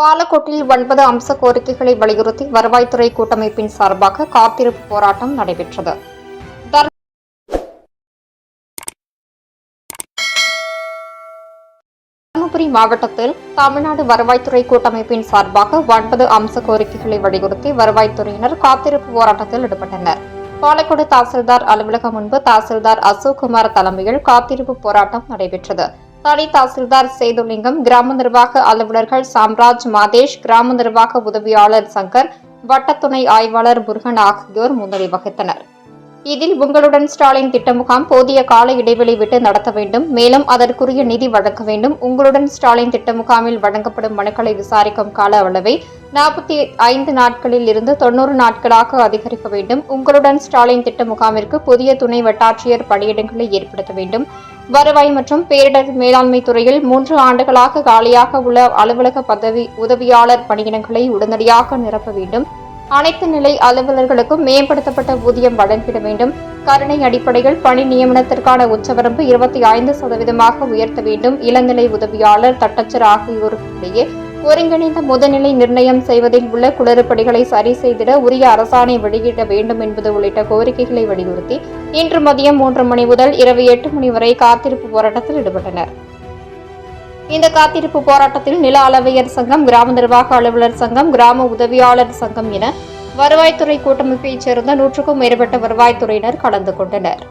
பாலக்கோட்டில் ஒன்பது அம்ச கோரிக்கைகளை வலியுறுத்தி வருவாய்த்துறை கூட்டமைப்பின் சார்பாக காத்திருப்பு போராட்டம் நடைபெற்றது. தருமபுரி மாவட்டத்தில் தமிழ்நாடு வருவாய்த்துறை கூட்டமைப்பின் சார்பாக ஒன்பது அம்ச கோரிக்கைகளை வலியுறுத்தி வருவாய்த்துறையினர் காத்திருப்பு போராட்டத்தில் ஈடுபட்டனர். பாலக்கோடு தாசில்தார் அலுவலகம் முன்பு தாசில்தார் அசோக்குமார் தலைமையில் காத்திருப்பு போராட்டம் நடைபெற்றது. தனி தாசில்தார் சேதுலிங்கம் கிராம நிர்வாக அலுவலர்கள் சாம்ராஜ் மாதேஷ் கிராம நிர்வாக உதவியாளர் சங்கர் வட்டத்துணை ஆய்வாளர் முருகன் ஆகியோர் முன்னிலை வகித்தனர். இதில் உங்களுடன் ஸ்டாலின் திட்ட முகாம் போதிய கால இடைவெளி விட்டு நடத்த வேண்டும். மேலும் அதற்குரிய நிதி வழங்க வேண்டும். உங்களுடன் ஸ்டாலின் திட்ட முகாமில் வழங்கப்படும் மனுக்களை விசாரிக்கும் கால அளவை நாற்பத்தி ஐந்து நாட்களில் இருந்து தொண்ணூறு நாட்களாக அதிகரிக்க வேண்டும். உங்களுடன் ஸ்டாலின் திட்ட முகாமிற்கு புதிய துணை வட்டாட்சியர் பணியிடங்களை ஏற்படுத்த வேண்டும். வருவாய் மற்றும் பேரிடர் மேலாண்மை துறையில் மூன்று ஆண்டுகளாக காலியாக உள்ள அலுவலக பதவி உதவியாளர் பணியிடங்களை உடனடியாக நிரப்ப வேண்டும். அனைத்து நிலை அலுவலர்களுக்கும் மேம்படுத்தப்பட்ட ஊதியம் வழங்கிட வேண்டும். கருணை அடிப்படையில் பணி நியமனத்திற்கான உச்சவரம்பு இருபத்தி ஐந்து சதவீதமாக உயர்த்த வேண்டும். இளநிலை உதவியாளர் தட்டச்சர் ஆகியோருக்கிடையே ஒருங்கிணைந்த முதநிலை நிர்ணயம் செய்வதில் உள்ள குளறுபடிகளை சரி செய்திட உரிய அரசாணை வெளியிட வேண்டும் என்பது உள்ளிட்ட கோரிக்கைகளை வலியுறுத்தி இன்று மதியம் மூன்று மணி முதல் இரவு எட்டு மணி வரை காத்திருப்பு போராட்டத்தில் ஈடுபட்டனர். இந்த காத்திருப்பு போராட்டத்தில் நில அளவையர் சங்கம் கிராம நிர்வாக அலுவலர் சங்கம் கிராம உதவியாளர் சங்கம் என வருவாய்த்துறை கூட்டமைப்பைச் சேர்ந்த நூற்றுக்கும் மேற்பட்ட வருவாய்த்துறையினர் கலந்து கொண்டனர்.